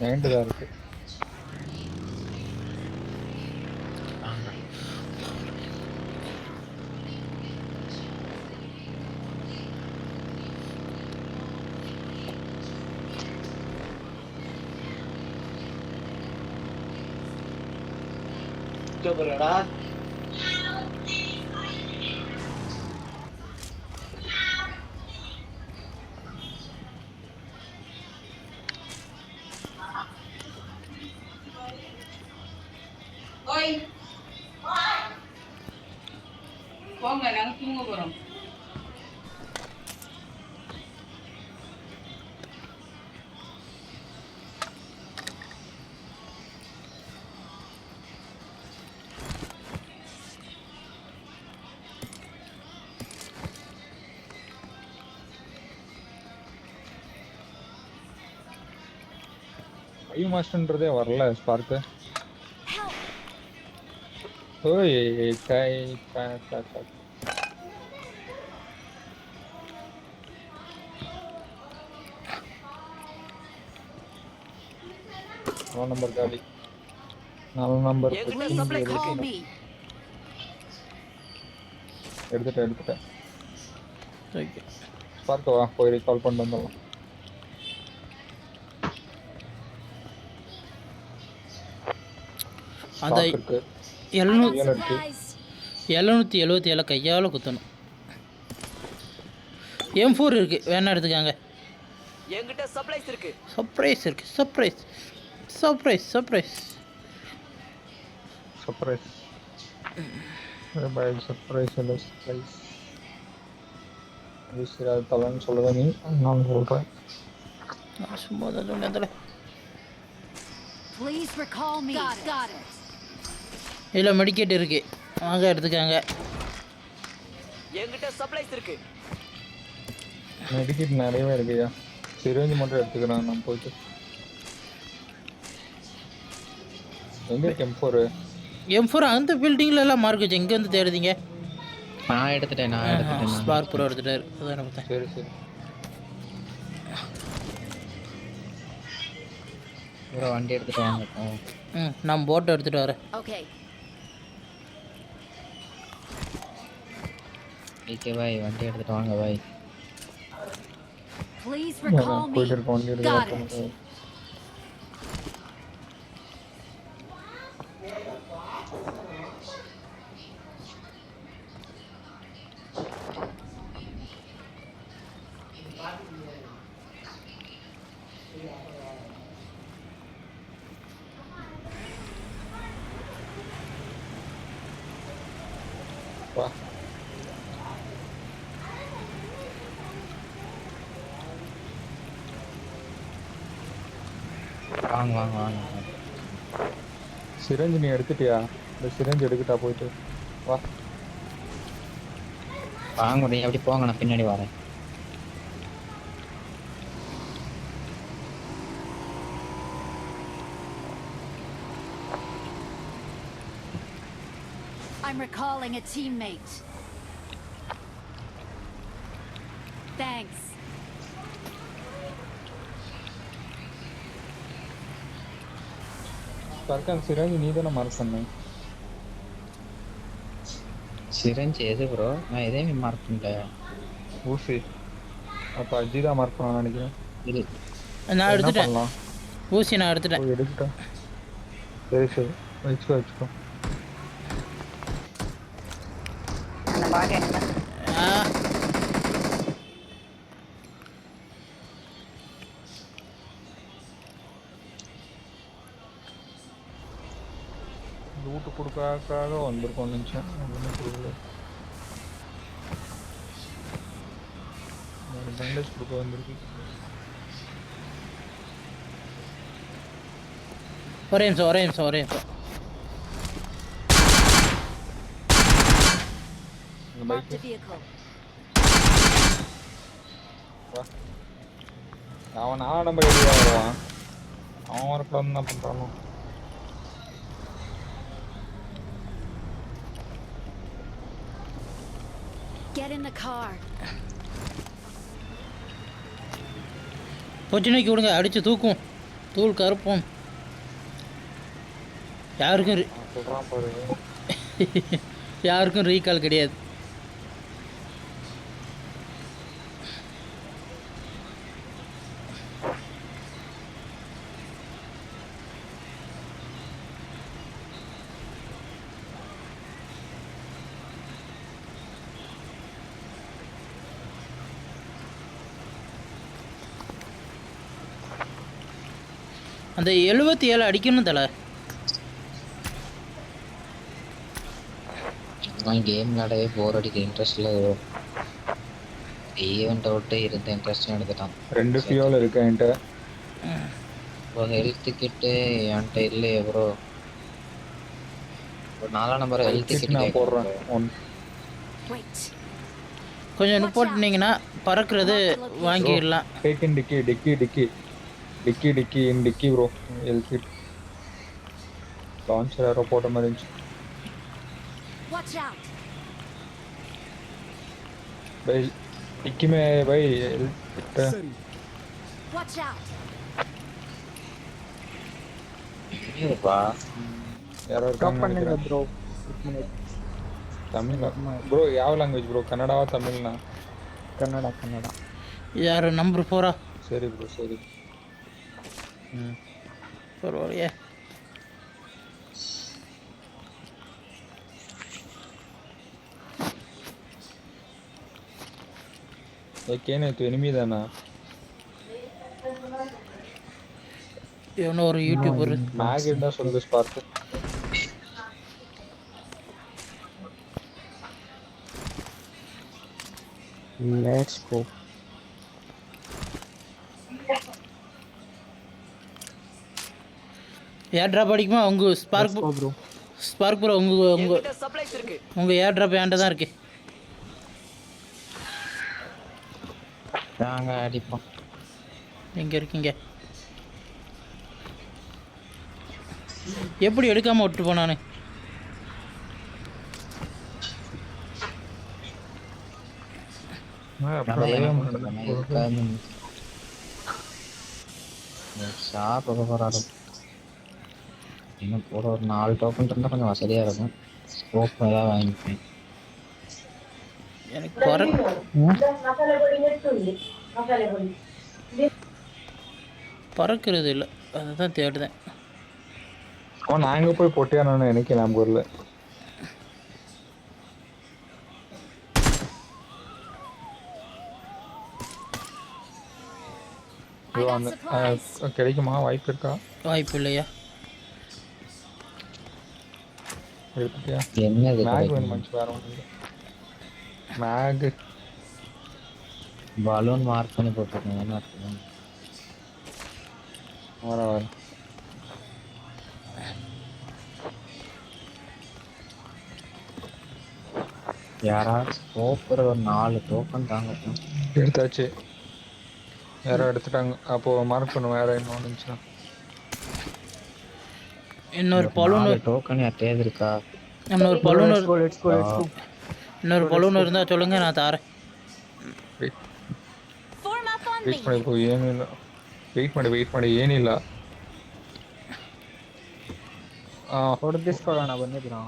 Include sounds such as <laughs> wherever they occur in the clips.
என்கிட்ட தான் இருக்கு. வாங்க ஓய். போங்க நாங்க தூங்க போறோம். ஐயோ மாஸ்டர்ன்றதே வரல ஸ்பார்க்கு ஓய் கை கா கா கா நாலு நம்பர் காலி நாலு நம்பர். எடுத்துட்டேன் எடுத்துட்டேன் ஓகே பார்க்க வா போய் கால் பண்ணிட்டு வந்துடலாம் அந்த இருக்கு இருக்கு எழுநூற்றி எழுபத்தி ஏழு கையால் குத்தணும். எம் ஃபோர் இருக்குது வேணா எடுத்துக்காங்க. என்கிட்ட சப்ளைஸ் இருக்கு. சர்ப்ரைஸ் இருக்குது சர்ப்ரைஸ் சர்ப்ரைஸ் சர்ப்ரைஸ் சர்ப்ரைஸ் பாய் சர்ப்ரைஸ் இல்லை சர்ப்ரைஸ் சரி அது தலைன்னு சொல்லுவேன் நீ நான் சொல்கிறேன் நான் சும்மா தான் சொன்னேன் தல. Please recall me. Got it. Got it. இதில் மெடிக்கெட் இருக்குது வாங்க எடுத்துக்காங்க. என்கிட்ட சப்ளைஸ் இருக்கு. மெடிக்கெட் நிறையவே இருக்குயா சிரேஞ்சு மட்டும் எடுத்துக்கிறேன் நான் போயிட்டு. எங்கே இருக்கு எம் ஃபோரு எம் ஃபோர் அந்த பில்டிங்கில் எல்லாம் மார்க் வச்சு எங்கே வந்து தேடுதீங்க. நான் எடுத்துட்டேன் நான் எடுத்துட்டேன். ஸ்பார்க் ப்ரோ எடுத்துட்டாரு. அதான் பார்த்தேன். சரி சரி. ப்ரோ வண்டி எடுத்துட்டு வாங்க. ம் நான் போட்டை எடுத்துகிட்டு வரேன். Okay. ஓகே பாய் வண்டி எடுத்துட்டு வாங்க பாய் Please recall me. போயிட்டு இருக்க வண்டி Got it. எடுத்து வாங்க வாங்க வாங்க வாங்க. சிரஞ்சு நீ எடுத்துட்டியா இந்த சிரஞ்சு எடுத்துட்டா போயிட்டு வா வாங்க நீ அப்படி போங்க நான் பின்னாடி வரேன் I'm recalling a teammate. Thanks. சர்க்கான் சிரஞ்சு நீ தானே மார்க் பண்ண சிரஞ்சு எது ப்ரோ நான் எதையுமே மார்க் பண்ணல ஊசி அப்போ அஜி தான் மார்க் பண்ண நினைக்கிறேன் இது நான் என்ன எடுத்துட்டேன் பண்ணலாம் ஊசி நான் எடுத்துட்டேன் போய் எடுத்துட்டேன் சரி சரி வச்சுக்கோ வச்சுக்கோ ஆ கொடுக்காக்காக வந்திருக்கோம் நினச்சேன். ஒன்றும் கொடுக்கல. ஒரு பேண்டேஜ் கொடுக்க வந்திருக்கு. ஒரே நிமிஷம் ஒரே நிமிஷம் ஒரே நிமிஷம். அவன் நம்பர் ஏரியா வருவான். அவன் வரக்கூடாது என்ன பண்ணுறானோ Get in the car. பொச்சினைக்கு விடுங்க. அடித்து தூக்கும். தூள் கருப்போம். யாருக்கும் re- சொல்றான் பாரு. <laughs> யாருக்கும் ரீகால் கிடையாது. அந்த எழுபத்தி ஏழு அடிக்கணும் தலை. நான் கேம் விளையாடவே போர் அடிக்க இன்ட்ரெஸ்ட்ல ஈவெண்ட்டை விட்டு இருந்த இன்ட்ரெஸ்டும் எடுத்துட்டான். ரெண்டு ஃபியோல் இருக்கு என்கிட்ட. இப்போ ஹெல்த் கிட்டு என்கிட்ட இல்லையே ப்ரோ ஒரு நாலாம் நம்பர் ஹெல்த் கிட் நான் போடுறேன். கொஞ்சம் நிப்பாட்டினீங்கன்னா பறக்கிறது வாங்கிடலாம். டிக்கி டிக்கி டிக்கி டிக்கி டிக்கி இன் டிக்கி ப்ரோ எல்கிட் லான்ச்சர் யாரோ போட்ட மாதிரி இருந்துச்சு Watch out. भाई डिक्की में भाई Watch out. இருப்பா யாரோ இருக்காங்க ப்ரோ தமிழ் ப்ரோ ಯಾವ ಲ್ಯಾಂಗ್ವೇಜ್ ப்ரோ ಕನ್ನಡವಾ ತಮಿಳ್ನಾ ಕನ್ನಡ ಕನ್ನಡ யார் நம்பர் ஃபோரா ಸರಿ ப்ரோ ಸರಿ ம் பரவாயில்லையே ஓகே நேற்று எனிமி தானா எவனோ ஒரு யூடியூபர் மேகி தான் சொல்லு பார்த்து லெட்ஸ் கோ ஏர் ட்ராப் அடிக்குமா? உங்க ஸ்பார்க் ப்ரோ ஸ்பார்க் ப்ரோ உங்க உங்க உங்க ஏர் ட்ராப் என்கிட்ட தான் இருக்கு. நாங்க அடிப்போம். எங்க இருக்கீங்க? எப்படி எடுக்காம விட்டு போனானு ஷாப் போராடும் இன்னும் போட ஒரு நாலு டோக்கன் இருந்தால் கொஞ்சம் வசதியாக இருக்கும். ஸ்கோப் ஏதாவது வாங்கிப்பேன். எனக்கு பறக் பறக்கிறது இல்லை. அதை தான் தேடுதேன் அவன் நாங்க போய் பொட்டியானு எனக்கு ஞாபகம். அஹ், கிடைக்குமா? வாய்ப்பு இருக்கா? வாய்ப்பு இல்லையா? எடுத்துட்டியா என்னது மேக் வேணும் மனுச்சு வேற ஒன்றும் இல்லை மேக் பலூன் மார்க் பண்ணி போட்டிருக்கேன் என்ன இருக்கு வர வர யாராவது ஸ்கோப்பர் ஒரு நாலு டோக்கன் தாங்க எடுத்தாச்சு யாரோ எடுத்துட்டாங்க அப்போ மார்க் பண்ணு வேற என்ன இருந்துச்சுன்னா இன்னொரு பலூன் நாலு டோக்கன் யார்ட்டேது இருக்கா இன்னொரு பலூன் இன்னொரு பலூன் இருந்தால் சொல்லுங்க நான் தாரேன் wait Form up on wait me. ಮಾಡಿ ಬ್ರೋ ಏನಿಲ್ಲ ವೆಯ್ಟ್ ಮಾಡಿ ವೆಯ್ಟ್ ಮಾಡಿ ಏನಿಲ್ಲ ಹೊಡೆದಿಸ್ಕೊಳ್ಳೋಣ ಬಂದಿದ್ರು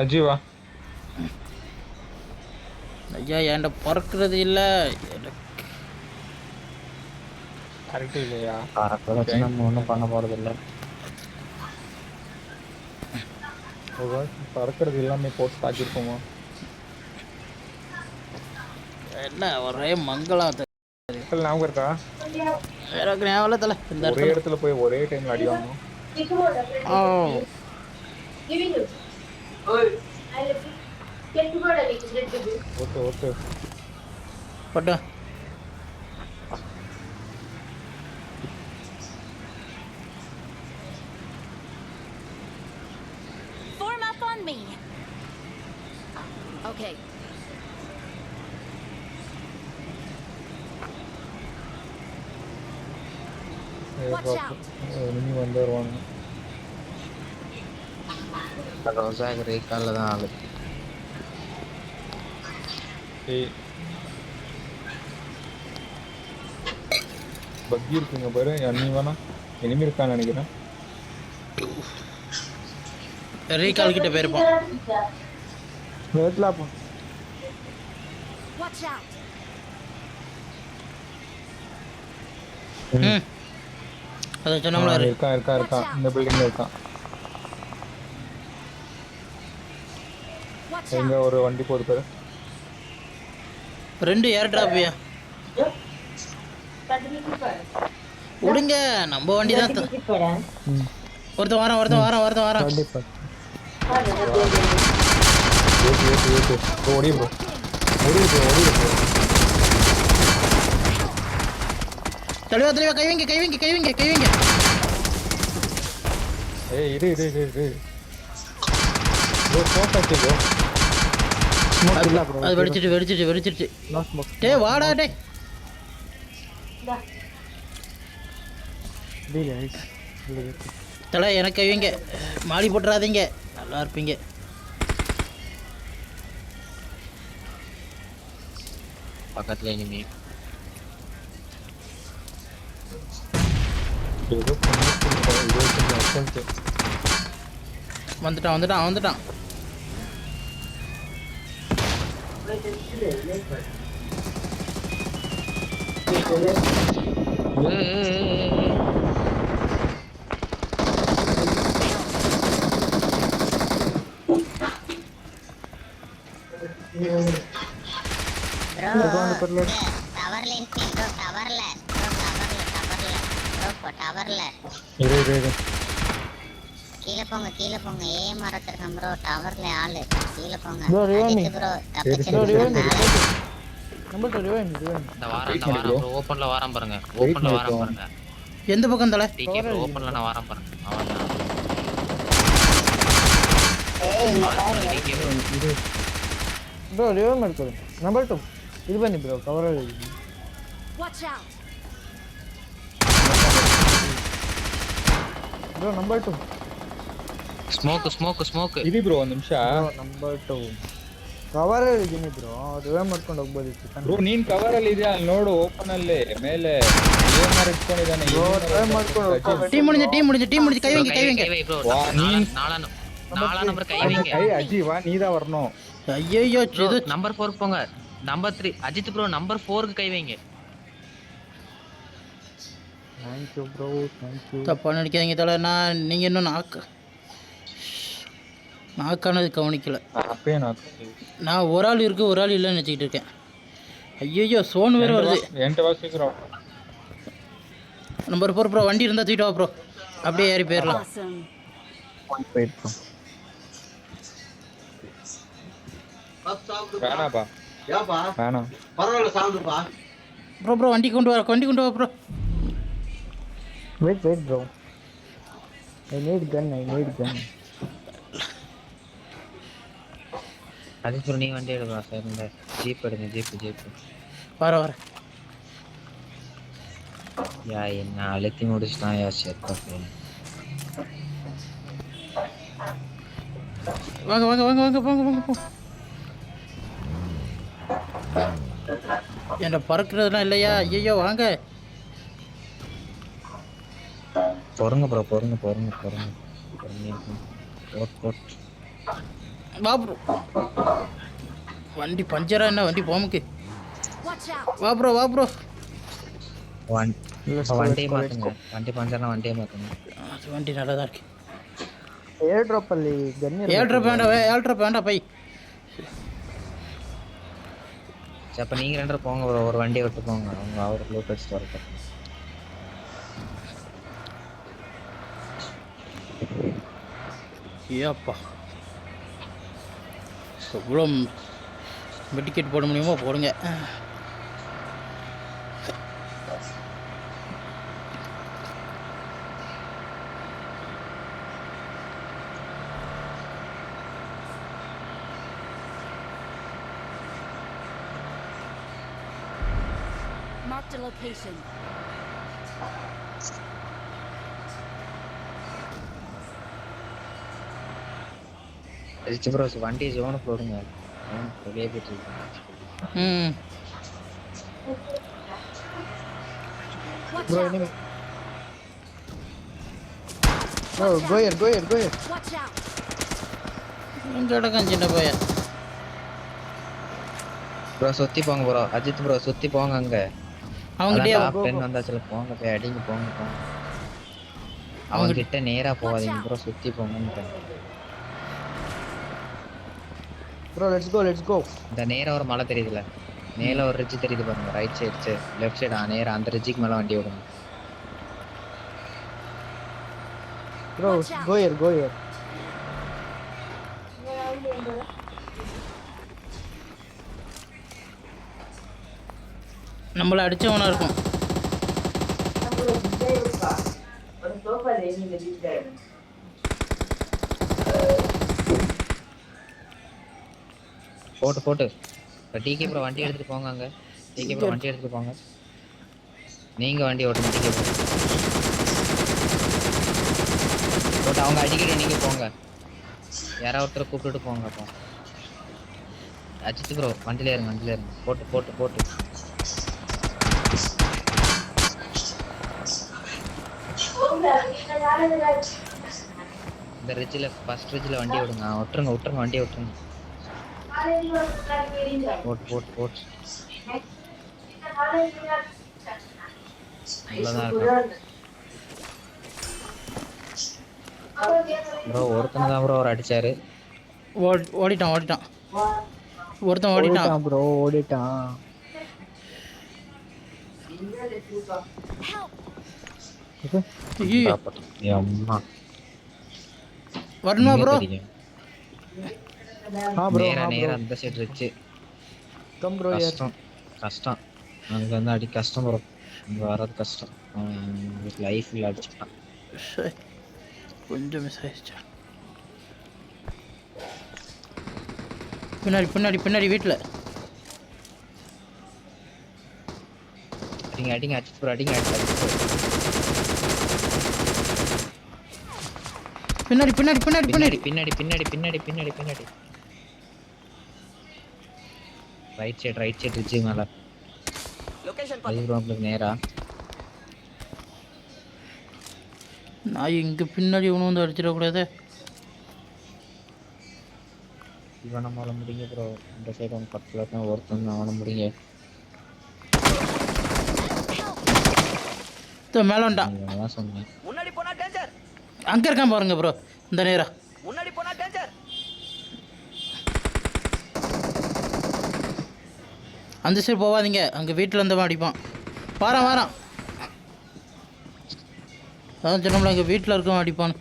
ಅಜ್ಜಿವಾ ஐயா என்கிட்ட பறக்கிறது இல்லை கரெக்ட் இல்லையா? பறக்க வச்சு நம்ம ஒன்றும் பண்ண ஒரு வாட்டி பறக்கிறது எல்லாமே போட்டு தாக்கியிருக்கோமா? என்ன ஒரே. இடத்துல ஞாபகம் இருக்கா? எனக்கு ஞாபகம் தலை. இந்த ஒரே இடத்துல. போய் ஒரே டைம்ல அடி வாங்கணும். ஓ ஓட்டு ஓட்டு பட்டு Okay. இனி வந்து வருவாங்க தான் ஆளு பக்கி இருக்குங்க பாரு நீ வேணா இனிமே இருக்கான்னு நினைக்கிறேன் ரீகால் கிட்ட போயிருப்போம் வேட்லா போ. Watch out. ம். அதை சொன்னோம்ல ஆ, இருக்கான் இருக்கான் இருக்கான் இந்த பில்டிங்ல இருக்கான் எங்க. ஒரு வண்டி போகுது பாரு. ரெண்டு ஏர் டிராப்பியா விடுங்க நம்ம வண்டி தான். த- ஒருத்தன் வாரம் ஒருத்தன் வாரம் ஒருத்தன் வாரம் ஏத்து ஏத்து ஏத்து ப்ரோ ஓடி ப்ரோ ஓடி ப்ரோ ஓடி ப்ரோ தெளிவா தெளிவா கை வைங்க கை வைங்க கை வைங்க கை வைங்க ஏய் இரு இரு இரு இரு. ப்ரோ ஆச்சு ப்ரோ ஸ்மோக் இல்ல ப்ரோ அது வெடிச்சிட்டு வெடிச்சிட்டு ஸ்மோக் டேய் வாடா டேய். தலை எனக்கு கை வைங்க மாடி போட்டுறாதீங்க. நல்லா இருப்பீங்க. பக்கத்துல இனிமே ஏதோ வந்துட்டான் வந்துட்டான். வந்துட்டான் டவர்ல டவர்ல ப்ரோ டவர்ல டவர்ல டவர்ல ப்ரோ டவர்ல இரு இரு இரு. கீழ போங்க கீழ போங்க. ஏ மரத்திருக்கேன் ப்ரோ டவர்ல ஆளு. கீழ போங்க. ப்ரோ ரிவைன் ப்ரோ தப்பிச்சு ப்ரோ ரிவைன் நம்மள்ட்ட ரிவைன் இந்த வாரம் இந்த வாரம் ப்ரோ ஓபன்ல வாரம் பாருங்க. ஓபன்ல வாரம் பாருங்க. எந்த பக்கம் தல? டிகே ப்ரோ ஓபன்ல நான் வாரம் பாருங்க. அவன் ஏய் இந்த பாரு ப்ரோ ரிவைன் எடுத்துறேன் நம்பர் 2 ಇದು ಬನ್ನಿ bro ಕವರಲ್ಲಿ Watch out. Bro number two smoke smoke smoke ಇರಿ ಬ್ರೋ ಒಂದ್ ನಿಮಿಷ ಬ್ರೋ ನಂಬರ್ ಟು ಕವರಲ್ಲಿ ಇದ್ದೀನಿ ಬ್ರೋ ರಿವೈವ್ ಮಾಡ್ಕೊಂಡು ಹೋಗ್ಬೋದಿತ್ತು ಬ್ರೋ ನೀನ್ ಕವರ್ ಅಲ್ಲಿ ಇದೆಯಾ ಅಲ್ಲಿ ನೋಡು ಓಪನ್ ಅಲ್ಲಿ ಮೇಲೆ ಏನಾರು ಇಟ್ಕೊಂಡಿದ್ದಾನೆ Bro, ಏನಾರು try ಮಾಡ್ಕೊಂಡು ಅಜ್ಜಿ, ಹೋಗ್ತಾ டீம் முடிஞ்சு டீம் முடிஞ்சு டீம் முடிஞ்சு கை வைங்க கை வைங்க கை வை ப்ரோ வா, நீ- நாலா நாலா நம்பர் கை வைங்க ஐ அஜி வா நீதான் வரணும் ஐயோ ப்ரோ இது நம்பர் ஃபோர் போங்க number three Ajith bro number ஃபோருக்கு கை வைங்க. தேங்க்யூ ப்ரோ தேங்க்யூ தப்பாக நினைக்காதீங்க தலை நான் நீங்கள் இன்னும் நாக்கு நாக்கானது கவனிக்கல. அப்பயே நாக்கு நான் ஒரு ஆள் இருக்கு ஒரு ஆள் இல்லைன்னு நினச்சிக்கிட்டு இருக்கேன். ஐயோ சோன் வேறு வருது. என்கிட்ட வா நம்பர் ஃபோர் ப்ரோ வண்டி இருந்தால் தூக்கிட்டு வா ப்ரோ அப்படியே ஏறி போயிடலாம். போயிட்டு வேணாப்பா. ஏப்பா வேணாம். பரவாயில்ல சாப்பிடுப்பா. ப்ரோ ப்ரோ வண்டி கொண்டு வர வண்டி கொண்டு வா bro. Wait wait bro I need gun I need gun அது சொல்லு நீ வண்டி எடுக்கலாம் சார் இந்த ஜீப் எடுங்க ஜீப் ஜீப் வர வர. யா என்ன அழுத்தி முடிச்சுட்டான் யா செத்த வாங்க வாங்க வாங்க வாங்க வாங்க வாங்க போ. என்ன பறக்கிறதுலாம் இல்லையா? ஐயோ வாங்க. பொறுங்க ப்ரோ பொறுங்க பொறுங்க பொறுங்க. கோட் கோட் வா ப்ரோ வண்டி பஞ்சரா என்ன? வண்டி போமுக்கு. வா ப்ரோ வா ப்ரோ வண்டி மாத்துங்க. வண்டி பஞ்சர்னா வண்டியே மாத்துங்க. வண்டி நல்லா தான் இருக்கு. ஏர் ட்ராப் பண்ணி ஏர் ட்ராப் வேண்டாம் ஏர் ட்ராப் வேண்டாம் பை. சரி அப்போ நீங்கள் ரெண்டு போங்க ப்ரோ ஒரு வண்டியை விட்டு போங்க. அவங்க அவர் லூட் அடிச்சுட்டு வரட்டும். ஏப்பா. எவ்வளோ மெடிக்கெட் போட முடியுமோ? போடுங்க Marked a location. Ajith bro வண்டி ஜோனுக்கு விடுங்க ஜோன் வெளியே போயிட்டு இருக்கு ம் Watch bro out! Enemy bro quire கோயர் கோயர் Watch out! இங்கே கிடக்கான் சின்ன பையன் ப்ரோ சுத்தி போங்க ப்ரோ அஜித் ப்ரோ சுத்தி போங்க அங்க அவங்ககிட்டயே அதான் top 10 வந்தாச்சுல போங்க போய் அடிங்க போங்க போங்க. அவங்க கிட்ட நேரா போகாதீங்க ப்ரோ சுத்தி போங்க bro let's go let's go இந்த நேரா ஒரு மலை தெரியுதுல. மேல ஒரு ரிட்ஜ் தெரியுது பாருங்க ரைட் சைடு லெஃப்ட் சைடு நேரா அந்த ரிட்ஜுக்கு மேல வண்டி விடுங்க ப்ரோ கோயர் கோயர் நம்மள அடிச்சவனா இருக்கும். போட்டு போட்டு. டிகே ப்ரோ வண்டி எடுத்துட்டு போங்க அங்க டிகே ப்ரோ வண்டி எடுத்துட்டு போங்க. நீங்க வண்டி ஓட்டுங்க டிகே ப்ரோ. போட்டு அவங்க அடிக்கடி நீங்க போங்க. யாராவது ஒருத்தர் கூப்பிட்டுட்டு போங்க அப்போ. அஜித் ப்ரோ வண்டியில இருங்க வண்டியில இருங்க போட்டு போட்டு போட்டு. இந்த ரிட்ஜில் ஃபர்ஸ்ட் ரிட்ஜில் வண்டி விடுங்க. விட்டுருங்க விட்டுருங்க வண்டியை விட்டுருங்க. போட்டு அவ்வளோதான் இருக்கும். ப்ரோ ஒருத்தனை தான் ப்ரோ அவர் அடிச்சாரு. ஓடி ஓடிட்டான் ஓடிட்டான். ஒருத்தன் ஓடிட்டான். ப்ரோ ஓடிட்டான். வரணுமா ப்ரோ? ஆ ப்ரோ நேரா நேரா அந்த சைடு வச்சு கம் ப்ரோ யார் கஷ்டம் கஷ்டம் அங்க வந்து அடி கஷ்டம் ப்ரோ இங்க கஷ்டம் அடிச்சுட்டான் சரி. கொஞ்சம் மிஸ் ஆயிடுச்சா பின்னாடி பின்னாடி பின்னாடி வீட்டில் அடிங்க அடிங்க அடிச்சு ப்ரோ அடிங்க அடிச்சு அடிச்சு bro. பின்னாடி பின்னாடி பின்னாடி பின்னாடி பின்னாடி. பின்னாடி பின்னாடி பின்னாடி பின்னாடி பின்னாடி. Right side right side ridge மேல. அது ப்ரோ உங்களுக்கு நேரா. நான் இங்கே பின்னாடி ஒன்று வந்து அடிச்சிடக்கூடாது. இவன் நம்மளால முடிங்க ப்ரோ இந்த சைடு அவங்க பக்கத்துல இருக்கான் ஒருத்தன் அவனை முடிங்க. மேலே வந்துட்டான் சொன்னேன் அங்கே இருக்கான் பாருங்க ப்ரோ இந்த நேரா. அந்த சைடு போகாதீங்க அங்கே வீட்டில் இருந்தவன் அடிப்பான். வாரான் வாரான். அதான் சொன்னோம்ல அங்கே வீட்டில் இருக்கவன் அடிப்பான்.